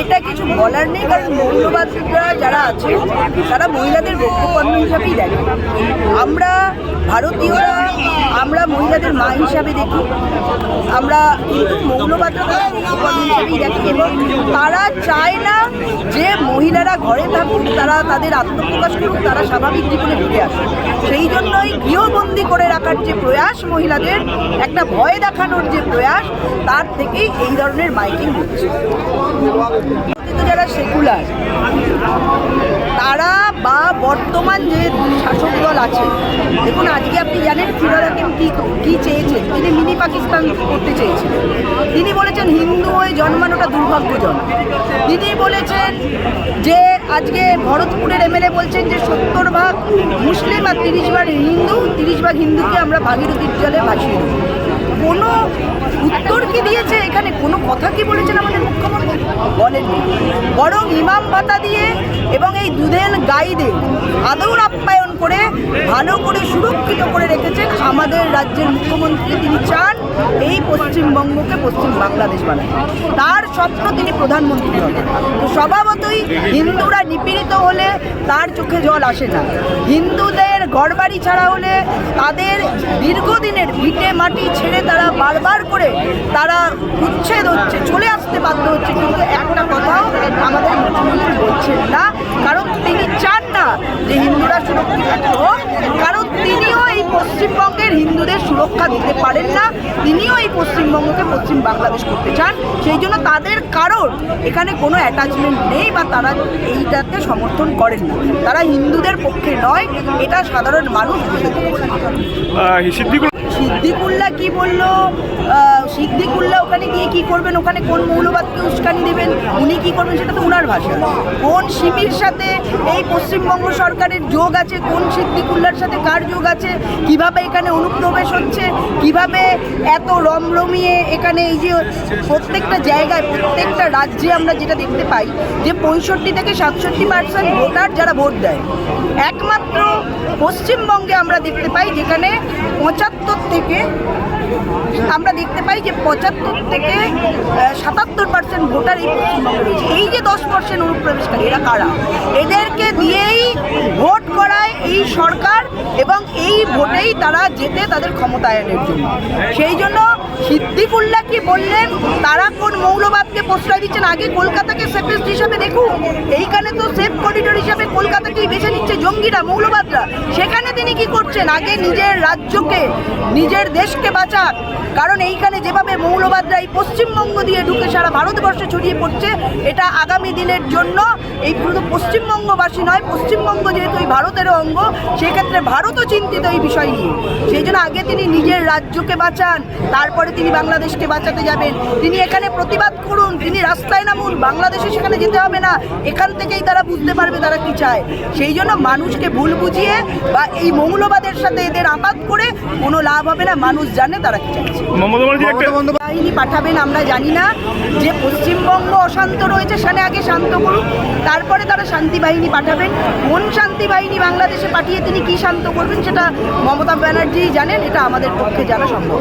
এটা কিছু বলার নেই, কারণ মৌলবাদীরা যারা আছে, তারা মহিলাদের রক্ষপণ্য হিসাবেই দেখে। আমরা ভারতীয়রা, আমরা মহিলাদের মা হিসাবে দেখি। আমরা কিন্তু মৌলবাদরা রক্ষপণ্য হিসাবেই দেখি এবং তারা চায় না যে মহিলারা ঘরে থাকুক, তারা তাদের আত্মপ্রকাশ করুক, তারা স্বাভাবিক জীবনে ফিরে আসুক। সেই জন্যই গৃহবন্দী করে রাখার যে প্রয়াস মহিলাদের, একটা ভয় দেখানোর যে প্রয়াস, তার থেকেই এই ধরনের মাইকিং হচ্ছে। যারা সেকুলার, তারা বা বর্তমান যে শাসক দল আছে, দেখুন আজকে আপনি জানেন ফিরার হাকিম কি কি চেয়েছেন? তিনি মিনি পাকিস্তান করতে চেয়েছেন। তিনি বলেছেন হিন্দু হয়ে জন্মানোটা দুর্ভাগ্যজনক। তিনি বলেছেন যে আজকে ভরতপুরের এমএলএ বলছেন যে সত্তর ভাগ মুসলিম আর তিরিশ ভাগ হিন্দু, তিরিশ ভাগ হিন্দুকে আমরা ভাগীরথীর জলে ভাসিয়ে দেবো। দিয়েছে, এখানে কোনো কথা কি বলেছেন আমাদের মুখ্যমন্ত্রী? বলেননি। বরং ইমাম ভাতা দিয়ে এবং এই দুধেন গাইদের আদর আপ্যায়ন করে ভালো করে সুরক্ষিত করে রেখেছেন আমাদের রাজ্যের মুখ্যমন্ত্রী। তিনি চান এই পশ্চিমবঙ্গকে পশ্চিম বাংলাদেশ বানাতে। তার স্বপ্ন তিনি প্রধানমন্ত্রী হবেন। তো স্বভাবতই হিন্দুরা নিপীড়িত হলে তার চোখে জল আসে না। হিন্দুদের ঘরবাড়ি ছাড়া হলে তাদের দীর্ঘদিনের ভিটে মাটি ছেড়ে তারা বারবার করে তারা উচ্ছেদ হচ্ছে, চলে আসতে বাধ্য হচ্ছে। কিন্তু একটা কথাও আমাদের মুখ্যমন্ত্রী বলছেন না, কারণ তিনি চান না যে হিন্দুরা সুরক্ষিত হোক কারণ পশ্চিমবঙ্গের হিন্দুদের সুরক্ষা দিতে পারেন না, তিনিও এই পশ্চিমবঙ্গকে পশ্চিম বাংলাদেশ করতে চান। সেই জন্য তাদের কারোর এখানে কোনো অ্যাটাচমেন্ট নেই বা তারা এইটাকে সমর্থন করেন না। তারা হিন্দুদের পক্ষে নয়, এটা সাধারণ মানুষ। সিদ্দিকুল্লাহ কি বলল? সিদ্দিকুল্লাহ ওখানে গিয়ে কি করবেন? ওখানে কোন মৌলবাদকে উস্কানি দেবেন? উনি কি করবেন সেটা তো ওনার ভাষা। কোন শিবির সাথে এই পশ্চিমবঙ্গ সরকারের যোগ আছে? কোন সিদ্দিকুল্লার সাথে কার যোগ আছে? কীভাবে এখানে অনুপ্রবেশ হচ্ছে? কীভাবে এত রমরমিয়ে এখানে এই যে প্রত্যেকটা জায়গায়, প্রত্যেকটা রাজ্যে আমরা যেটা দেখতে পাই, যে পঁয়ষট্টি থেকে সাতষট্টি পার্সেন্ট ভোটার যারা ভোট দেয়। একমাত্র পশ্চিমবঙ্গে আমরা দেখতে পাই যেখানে পঁচাত্তর থেকে আমরা দেখতে পাই যে পঁচাত্তর থেকে সাতাত্তর পার্সেন্ট ভোটার এই পশ্চিমবঙ্গে এই যে দশ পার্সেন্ট অনুপ্রবেশকারী, এরা কারা? এদেরকে দিয়েই ভোট করায় এই সরকার এবং এই ভোটেই তারা যেতে তাদের ক্ষমতায়নের জন্য। সেই জন্য সিদ্দিকুল্লাহ কি বললেন, তারা কোন মৌলবাদকে প্রশ্রয় দিচ্ছেন? আগে কলকাতাকে সেফেস্ট হিসাবে দেখুন। এইখানে তো সেফ করিডোর হিসাবে কলকাতাকেই বেছে নিচ্ছে। জঙ্গিরা, মৌলবাদরা, সেখানে তিনি কি করছেন? আগে নিজের রাজ্যকে, নিজের দেশকে বাঁচান। কারণ এইখানে যেভাবে মৌলবাদরা এই পশ্চিমবঙ্গ দিয়ে ঢুকে সারা ভারতবর্ষে ছড়িয়ে পড়ছে, এটা আগামী দিনের জন্য এই শুধু পশ্চিমবঙ্গবাসী নয়, পশ্চিমবঙ্গ যেহেতু এই ভারতের অঙ্গ, সেক্ষেত্রে ভারতও চিন্তিত এই বিষয় নিয়ে। সেই জন্য আগে তিনি নিজের রাজ্যকে বাঁচান, তারপরে তিনি বাংলাদেশকে বাঁচাতে যাবেন। তিনি এখানে প্রতিবাদ করুন, তিনি রাস্তায় নামুন, বাংলাদেশে সেখানে যেতে হবে না। এখান থেকেই তারা বুঝতে পারবে তারা কি চায়। সেই জন্য মানুষকে ভুল বুঝিয়ে বা এই মৌলবাদের সাথে এদের আপাত করে কোনো লাভ হবে না মানুষ জানে তারা কি চাইছে। বাহিনী পাঠাবেন আমরা জানি না। যে পশ্চিমবঙ্গ অশান্ত রয়েছে সেখানে আগে শান্ত করুক তারপরে তারা শান্তি বাহিনী পাঠাবেন। কোন শান্তি বাহিনী বাংলাদেশে পাঠিয়ে তিনি কি শান্ত করবেন সেটা মমতা ব্যানার্জি জানেন এটা আমাদের পক্ষে জানা সম্ভব।